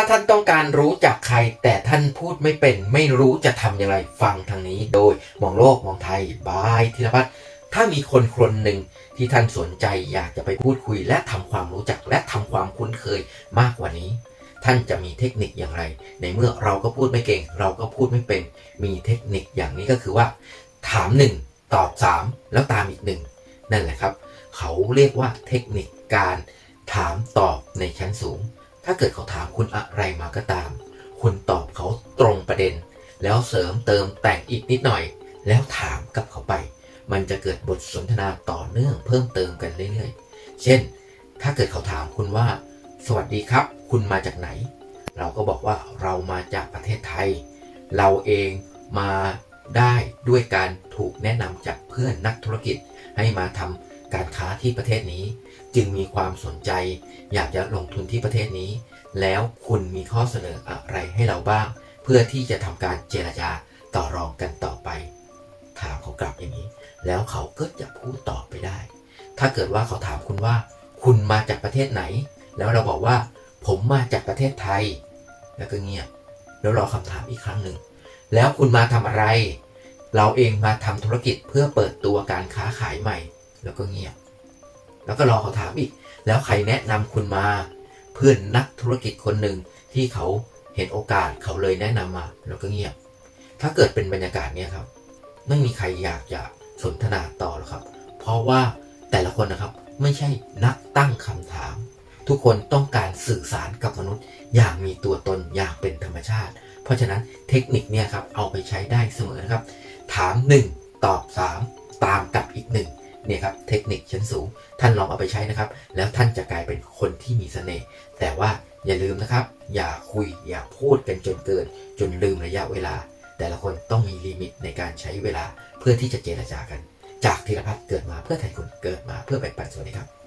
าท่านต้องการรู้จักใคร แต่ท่านพูดไม่เป็น ไม่รู้จะทำอย่างไรฟังทางนี้ โดยมองโลกมองไทยบายธีรพัฒน์ถ้ามีคนคนหนึ่งที่ท่านสนใจอยากจะไปพูดคุย และทำความรู้จักและทำความคุ้นเคยมากกว่านี้ ท่านจะมีเทคนิคอย่างไร ในเมื่อเราก็พูดไม่เก่ง เราก็พูดไม่เป็น มีเทคนิคอย่างนี้ก็คือว่า ถามหนึ่งตอบสามแล้วตามอีกหนึ่งนั่นแหละครับ เขาเรียกว่าเทคนิคการถามตอบในชั้นสูง ถ้าเกิดเขาถามคุณอะไรมาก็ตาม คุณตอบเขาตรงประเด็น แล้วเสริมเติมแต่งอีกนิดหน่อย แล้วถามกับเขาไป มันจะเกิดบทสนทนาต่อเนื่องเพิ่มเติมกันเรื่อยๆ เช่น ถ้าเกิดเขาถามคุณว่า สวัสดีครับ คุณมาจากไหน เราก็บอกว่าเรามาจากประเทศไทย เราเองมาได้ด้วยการถูกแนะนำจากเพื่อนนักธุรกิจให้มาทำ การค้าที่ประเทศนี้ จึงมีความสนใจ อยากจะลงทุนที่ประเทศนี้ แล้วคุณมีข้อเสนออะไรให้เราบ้าง เพื่อที่จะทำการเจรจาต่อรองกันต่อไป ถามเขากลับอย่างนี้ แล้วเขาก็จะพูดต่อไปได้ ถ้าเกิดว่าเขาถามคุณว่า คุณมาจากประเทศไหน แล้วเราบอกว่า ผมมาจากประเทศไทย แล้วก็เงียบแล้วรอคำถามอีกครั้งหนึ่ง แล้วคุณมาทำอะไร เราเองมาทำธุรกิจเพื่อเปิดตัวการค้าขายใหม่ แล้วก็เงียบ แล้วก็รอเขาถามอีก แล้วใครแนะนำคุณมา เพื่อนนักธุรกิจคนหนึ่งที่เขาเห็นโอกาสเขาเลยแนะนำมา แล้วก็เงียบ ถ้าเกิดเป็นบรรยากาศเนี้ยครับ ไม่มีใครอยากจะสนทนาต่อหรอกครับ เพราะว่าแต่ละคนนะครับไม่ใช่นักตั้งคำถาม ทุกคนต้องการสื่อสารกับมนุษย์ อย่างมีตัวตนอย่างเป็นธรรมชาติ เพราะฉะนั้นเทคนิคเนี่ยครับเอาไปใช้ได้เสมอนะครับ ถาม 1 ตอบ 3 ตามกับอีกหนึ่ง เนี่ยครับเทคนิคชั้นสูง ท่านลองเอาไปใช้นะครับ แล้วท่านจะกลายเป็นคนที่มีเสน่ห์แต่ว่าอย่าลืมนะครับ อย่าคุยอย่าพูดกันจนเกิน จนลืมระยะเวลา แต่ละคนต้องมีลิมิตในการใช้เวลาเพื่อที่จะเจรจากัน จากธีรพัฒน์เกิดมาเพื่อไทยคุณเกิดมาเพื่อแบ่งปันสวัสดีครับ